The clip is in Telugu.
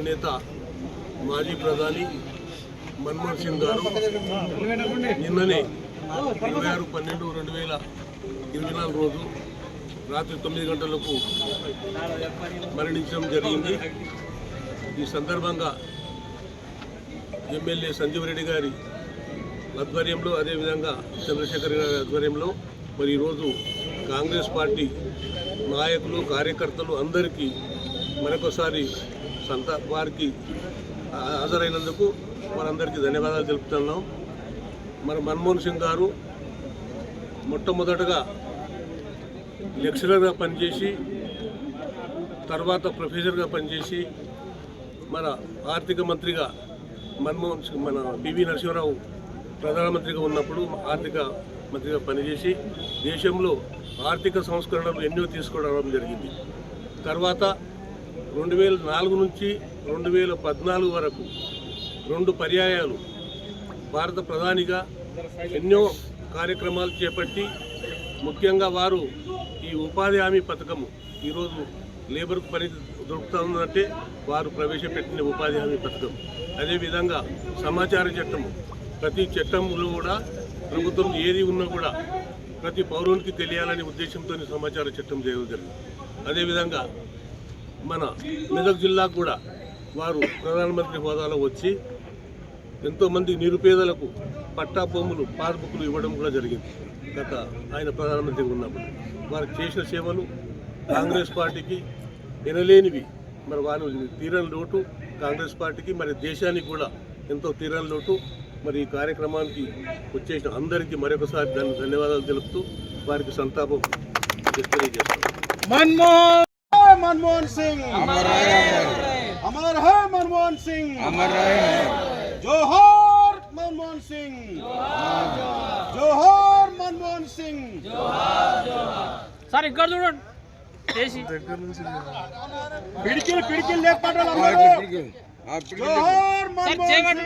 నేత మాజీ ప్రధాని మన్మోహన్ సింగ్ గారు నిన్ననే ఇరవై ఆరు పన్నెండు రెండు వేల ఇరవై నాలుగు రోజు రాత్రి తొమ్మిది గంటలకు మరణించడం జరిగింది. ఈ సందర్భంగా ఎమ్మెల్యే సంజీవ్ రెడ్డి గారి ఆధ్వర్యంలో అదేవిధంగా చంద్రశేఖర్ గారి ఆధ్వర్యంలో మరి ఈరోజు కాంగ్రెస్ పార్టీ నాయకులు కార్యకర్తలు అందరికీ మరొకసారి సంత వారికి హాజరైనందుకు వారందరికీ ధన్యవాదాలు తెలుపుతున్నాం. మన మన్మోహన్ సింగ్ గారు మొట్టమొదటగా లెక్చరర్గా పనిచేసి తర్వాత ప్రొఫెసర్గా పనిచేసి మన ఆర్థిక మంత్రిగా మన్మోహన్ సింగ్ మన పివి నరసింహరావు ప్రధానమంత్రిగా ఉన్నప్పుడు ఆర్థిక మంత్రిగా పనిచేసి దేశంలో ఆర్థిక సంస్కరణలు ఎన్నో తీసుకురావడం జరిగింది. తర్వాత రెండు వేల నాలుగు నుంచి రెండు వేల పద్నాలుగు వరకు రెండు పర్యాయాలు భారత ప్రధానిగా ఎన్నో కార్యక్రమాలు చేపట్టి ముఖ్యంగా వారు ఈ ఉపాధి హామీ పథకము ఈరోజు లేబర్కు పని దొరుకుతుందంటే వారు ప్రవేశపెట్టిన ఉపాధి హామీ పథకం. అదేవిధంగా సమాచార చట్టము. ప్రతి చట్టంలో కూడా ప్రభుత్వం ఏది ఉన్నా కూడా ప్రతి పౌరునికి తెలియాలనే ఉద్దేశంతో సమాచార చట్టం చేయడం జరిగింది. అదేవిధంగా మన మెదక్ జిల్లా కూడా వారు ప్రధానమంత్రి హోదాలో వచ్చి ఎంతోమంది నిరుపేదలకు పట్టా భూములు పాస్బుక్లు ఇవ్వడం కూడా జరిగింది. గత ఆయన ప్రధానమంత్రి ఉన్నప్పుడు వారు చేసిన సేవలు కాంగ్రెస్ పార్టీకి వినలేనివి. మరి వారు తీరని లోటు కాంగ్రెస్ పార్టీకి మరి దేశానికి కూడా ఎంతో తీరని లోటు. మరి ఈ కార్యక్రమానికి వచ్చేసిన అందరికీ మరొకసారి దాన్ని ధన్యవాదాలు తెలుపుతూ వారికి సంతాపం తెలియజేస్తాం मनमोहन मनमोहन सिंह अमर अमर है मनमोहन सिंह अमर जोहर मनमोहन सिंह जोहर मनमोहन सिंह సార్ ఇక్కడ చూడండి చేసి పిడికిల్ పిడికిల్ లేకపోవడం जोहर సార్ मनमोहन చేయమండి